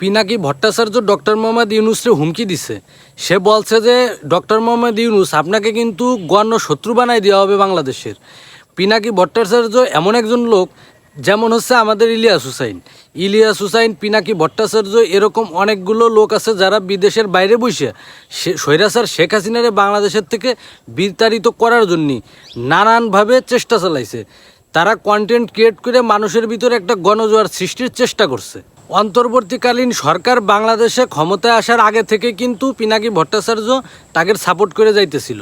Pinaki Bhattacharya doctor Mohammad ইউনুসরে হুমকি দিছে। সে বলছে যে, ডক্টর মোহাম্মদ ইউনুস, আপনাকে কিন্তু গণ্য শত্রু বানাই দেওয়া হবে বাংলাদেশের। পিনাকি ভট্টাচার্য এমন একজন লোক, যেমন হচ্ছে আমাদের ইলিয়াস হুসাইন। ইলিয়াস হুসাইন, পিনাকি ভট্টাচার্য এরকম অনেকগুলো লোক আছে যারা বিদেশের বাইরে বসে স্বৈরাচার শেখ হাসিনারে বাংলাদেশের থেকে বিতাড়িত করার জন্য নানানভাবে চেষ্টা চালাইছে। তারা কন্টেন্ট ক্রিয়েট করে মানুষের ভিতরে একটা গণজোয়ার সৃষ্টির চেষ্টা করছে। অন্তর্বর্তীকালীন সরকার বাংলাদেশে ক্ষমতায় আসার আগে থেকে কিন্তু পিনাকি ভট্টাচার্য তাকে সাপোর্ট করে যাইতেছিল।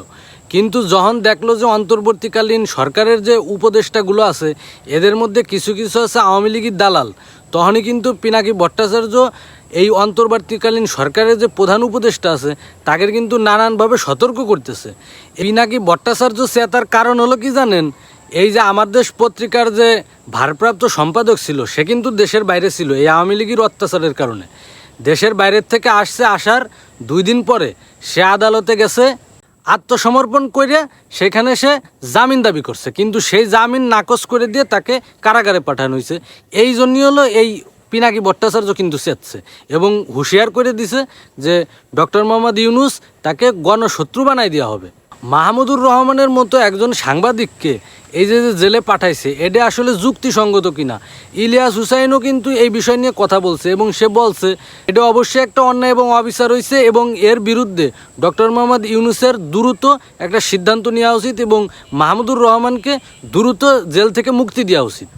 কিন্তু যখন দেখল যে অন্তর্বর্তীকালীন সরকারের যে উপদেষ্টাগুলো আছে, এদের মধ্যে কিছু কিছু আছে আওয়ামী লীগের দালাল, তখনই কিন্তু পিনাকি ভট্টাচার্য এই অন্তর্বর্তীকালীন সরকারের যে প্রধান উপদেষ্টা আছে, তাকে কিন্তু নানানভাবে সতর্ক করতেছে। পিনাকি ভট্টাচার্য সে তার কারণ হলো কি জানেন? এই যে আমার দেশ পত্রিকার যে ভারপ্রাপ্ত সম্পাদক ছিল, সে কিন্তু দেশের বাইরে ছিল, এই আওয়ামী লীগের অত্যাচারের কারণে। দেশের বাইরের থেকে আসছে আসার দুই দিন পরে, সে আদালতে গেছে, আত্মসমর্পণ করে সেখানে সে জামিন দাবি করছে। কিন্তু সেই জামিন নাকচ করে দিয়ে তাকে কারাগারে পাঠানো হয়েছে এই জন্যই হলো এই পিনাকি ভট্টাচার্য কিন্তু চেতছে এবং হুঁশিয়ার করে দিছে যে ডক্টর মোহাম্মদ ইউনুস তাকে গণশত্রু বানাই দেওয়া হবে। মাহমুদুর রহমানের মতো একজন সাংবাদিককে এই যে জেলে পাঠাইছে, এটা আসলে যুক্তিসঙ্গত কিনা? ইলিয়াস হুসাইনও কিন্তু এই বিষয় নিয়ে কথা বলছে এবং সে বলছে, এটা অবশ্যই একটা অন্যায় এবং অবিচার হয়েছে এবং এর বিরুদ্ধে ডক্টর মোহাম্মদ ইউনুসের দ্রুত একটা সিদ্ধান্ত নেওয়া উচিত এবং মাহমুদুর রহমানকে দ্রুত জেল থেকে মুক্তি দেওয়া উচিত।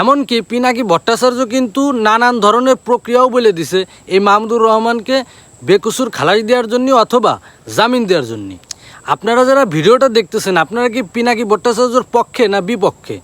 এমনকি পিনাকি ভট্টাচার্য কিন্তু নানান ধরনের প্রক্রিয়াও বলে দিছে এই মাহমুদুর রহমানকে বেকসুর খালাস দেওয়ার জন্য অথবা জামিন দেওয়ার জন্য। আপনারা যারা ভিডিওটা দেখতেছেন আপনারা কি পিনাকি ভট্টাচার্যর পক্ষে না বিপক্ষে?